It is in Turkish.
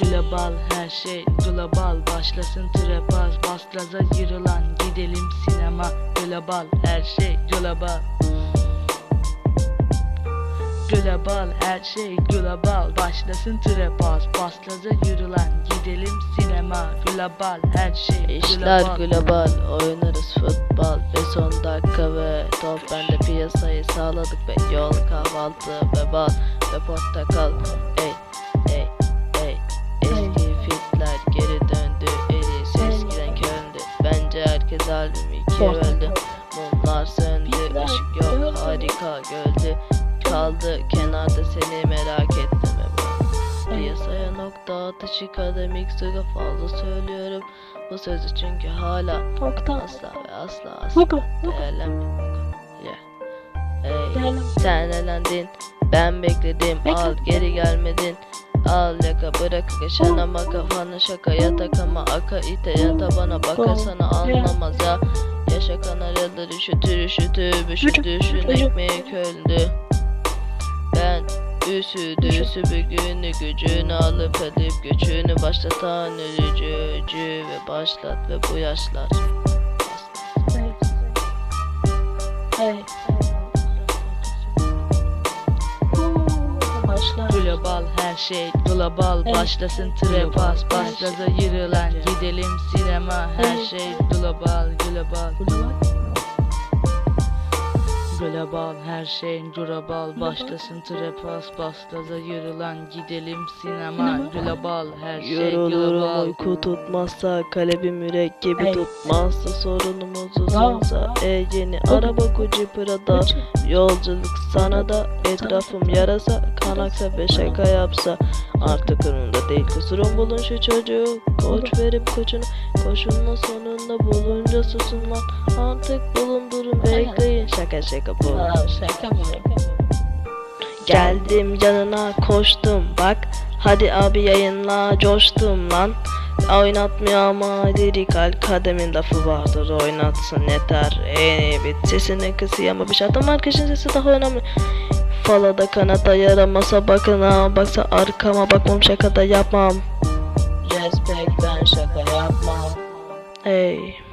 Global her şey global. Başlasın trapaz Bastraza yırılan. Gidelim sinema Global her şey global. Global her şey global. Başlasın trapaz Bastraza yırılan. Gidelim sinema Global her şey İşler global oynarız futbol ve son dakika ve top bende. Piyasayı sağladık ve yol kahvaltı ve bal ve portakal. Ey herkes albüm ikiye böldü mumlar söndü ışık yok harika göldü kaldı kenarda seni merak ettim Piyasaya nokta atışı akademik sıra fazla söylüyorum bu sözü çünkü hala Nokta. asla ve asla asla Nokta. değerlenmiyorum. Yeah. Ey, Değerlenme. sen elendin ben bekledim Bekle. al geri gelmedin Al yaka bırak geçen ama kafanı şaka yatak ama aka ite yata bana bakarsan anlamaz ya. Yaşa kanaryaları üşütür üşütür üşütür ekmek öldü. Ben Üsüdü üsü bir günü gücünü alıp edip göçünü başlatan ölücü ve başlat ve bu yaşlar. Hey. Hey. Başlar. Global her şey global Evet. Başlasın trapaz Global. Bastraza yırılan Gidelim sinema Her şey global global Global. Global her şey global Başlasın trapaz Bastraza yırılan Gidelim sinema. Sinema. Global her şey Yorulurum global uyku tutmazsa Kalebim mürekkebi Hey. tutmazsa Sorunumuz uzunsa. Ey yeni araba Gucci Prada. Yolculuk sana da etrafım yarasa. Kanaksa ve şaka yapsa Artık umurumda değil kusurum bulun şu çocuğu. Koç verip koçunu Koşunla sonunda bulunca susun lan. Artık bekleyin. Şaka şaka bu. Şaka. Geldim yanına koştum. Bak Hadi abi yayınla coştum lan. Oynatmıyor ama lirikal kademin lafı vardır. Oynatsın yeter. İyi bit sesini kısıyor ama bir şartım arkadaşın sesi daha önemli. Falada kanata yaramasa bakın ha Baksa arkama bakmam şaka da yapmam. Respect ben şaka yapmam. Ey